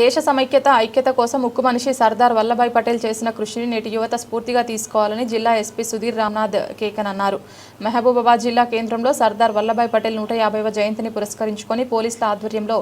దేశ సమైక్యత ఐక్యత కోసం ఉక్కు మనిషి సర్దార్ వల్లభాయ్ పటేల్ చేసిన కృషిని నేటి యువత స్ఫూర్తిగా తీసుకోవాలని జిల్లా ఎస్పీ సుధీర్ రామ్నాథ్ కేకన్ అన్నారు. మహబూబాబాద్ జిల్లా కేంద్రంలో సర్దార్ వల్లభాయ్ పటేల్ నూట యాభైవ జయంతిని పురస్కరించుకొని పోలీసుల ఆధ్వర్యంలో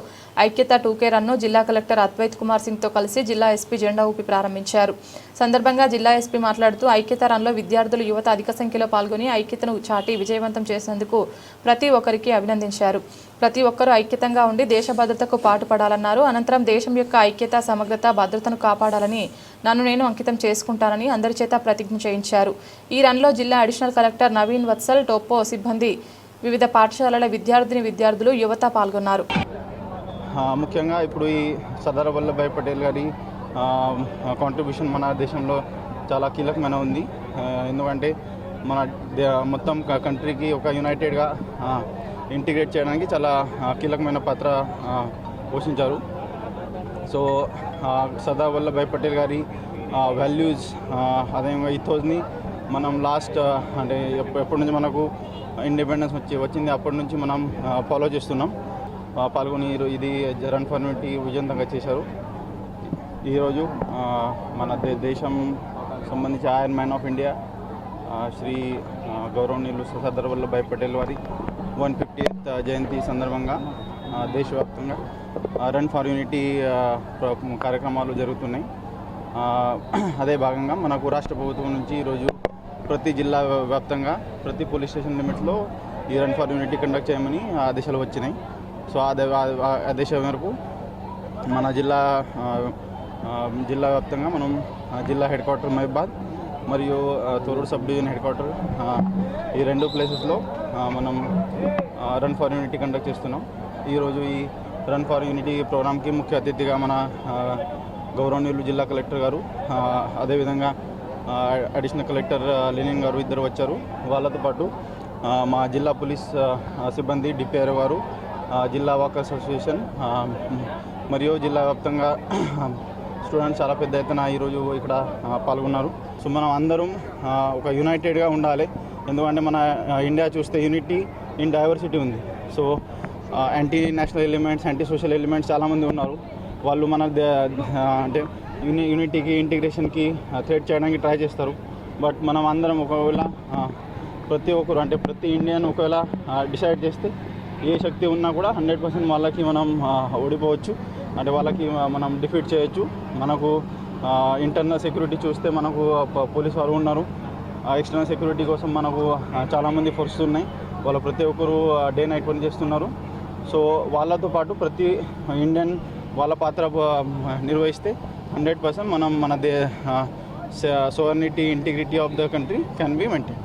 ఐక్యత టూకే రన్ను జిల్లా కలెక్టర్ అద్వైత్ కుమార్ సింగ్తో కలిసి జిల్లా ఎస్పీ జెండా ఊపి ప్రారంభించారు. సందర్భంగా జిల్లా ఎస్పీ మాట్లాడుతూ ఐక్యత రన్లో విద్యార్థులు యువత అధిక సంఖ్యలో పాల్గొని ఐక్యతను చాటి విజయవంతం చేసేందుకు ప్రతి ఒక్కరికి అభినందించారు. ప్రతి ఒక్కరూ ఐక్యతంగా ఉండి దేశ భద్రతకు పాటుపడాలన్నారు. అనంతరం దేశం యొక్క ఐక్యత సమగ్రత భద్రతను కాపాడాలని నన్ను నేను అంకితం చేసుకుంటానని అందరి చేత ప్రతిజ్ఞ చేయించారు. ఈ రన్లో జిల్లా అడిషనల్ కలెక్టర్ నవీన్ వత్సల్ టోపో సిబ్బంది వివిధ పాఠశాలల విద్యార్థిని విద్యార్థులు యువత పాల్గొన్నారు. ముఖ్యంగా ఇప్పుడు ఈ సర్దార్ వల్లభాయ్ పటేల్ గారి కాంట్రిబ్యూషన్ మన దేశంలో చాలా కీలకమైన ఉంది. ఎందుకంటే మన మొత్తం కంట్రీకి ఒక యునైటెడ్గా ఇంటిగ్రేట్ చేయడానికి చాలా కీలకమైన పాత్ర పోషించారు. సో సర్దార్ వల్లభాయ్ పటేల్ గారి వాల్యూస్ అదేవిధంగా ఇథోస్ని మనం లాస్ట్ అంటే ఎప్పటి నుంచి మనకు ఇండిపెండెన్స్ వచ్చి వచ్చింది అప్పటి నుంచి మనం ఫాలో చేస్తున్నాం. పాల్గొని ఇది రన్ ఫర్ యూనిటీ చేశారు. ఈరోజు మన దే దేశం సంబంధించి iron man of India Shri గౌరవనీయులు సర్దార్ వల్లభాయ్ పటేల్ వారి వన్ ఫిఫ్టీ జయంతి సందర్భంగా దేశవ్యాప్తంగా రన్ ఫర్ యూనిటీ ప్ర- కార్యక్రమాలు జరుగుతున్నాయి. అదే భాగంగా మనకు రాష్ట్ర ప్రభుత్వం నుంచి ఈరోజు ప్రతి జిల్లా వ్యాప్తంగా ప్రతి పోలీస్ స్టేషన్ లిమిట్లో ఈ రన్ ఫర్ యూనిటీ కండక్ట్ చేయమని ఆదేశాలు వచ్చినాయి. సో అదే ఆ ఆదేశం మేరకు మన జిల్లా జిల్లా వ్యాప్తంగా మనం జిల్లా హెడ్ క్వార్టర్ మహిబాద్ మరియు ఆ, సబ్ డివిజన్ హెడ్ క్వార్టర్ ఈ రెండు ప్లేసెస్లో మనం రన్ ఫర్ యూనిటీ కండక్ట్ చేస్తున్నాం. ఈరోజు ఈ రన్ ఫర్ యూనిటీ ప్రోగ్రామ్కి ముఖ్య అతిథిగా మన గౌరవనీయులు జిల్లా కలెక్టర్ గారు అదేవిధంగా అడిషనల్ కలెక్టర్ ఆ, లెనిన్ గారు ఇద్దరు వచ్చారు. వాళ్ళతో పాటు మా జిల్లా పోలీస్ సిబ్బంది డిపిఆర్ వారు జిల్లా వాకర్స్ అసోసియేషన్ మరియు జిల్లా వ్యాప్తంగా స్టూడెంట్స్ చాలా పెద్ద ఎత్తున ఈరోజు ఇక్కడ పాల్గొన్నారు. సో మనం అందరం ఒక యునైటెడ్గా ఉండాలి. ఎందుకంటే మన ఇండియా చూస్తే యూనిటీ ఇన్ డైవర్సిటీ ఉంది. So anti national elements anti social elements చాలామంది ఉన్నారు. వాళ్ళు మన అంటే యూని యూనిటీకి ఇంటిగ్రేషన్కి థ్రెడ్ చేయడానికి ట్రై చేస్తారు. బట్ మనం అందరం ఒకవేళ ప్రతి ఒక్కరు అంటే ప్రతి ఇండియన్ ఒకవేళ డిసైడ్ చేస్తే ఏ శక్తి ఉన్నా కూడా హండ్రెడ్ పర్సెంట్ వాళ్ళకి మనం ఓడిపోవచ్చు. అంటే వాళ్ళకి మనం డిఫీట్ చేయొచ్చు. మనకు ఇంటర్నల్ సెక్యూరిటీ చూస్తే మనకు పోలీస్ వాళ్ళు ఉన్నారు. ఎక్స్టర్నల్ సెక్యూరిటీ కోసం మనకు చాలామంది ఫోర్సెస్ ఉన్నాయి. వాళ్ళు ప్రతి ఒక్కరు డే నైట్ పని చేస్తున్నారు. సో వాళ్ళతో పాటు ప్రతి ఇండియన్ వాళ్ళ పాత్ర నిర్వహిస్తే హండ్రెడ్ పర్సెంట్ మనం మన the sovereignty integrity of the country can be maintain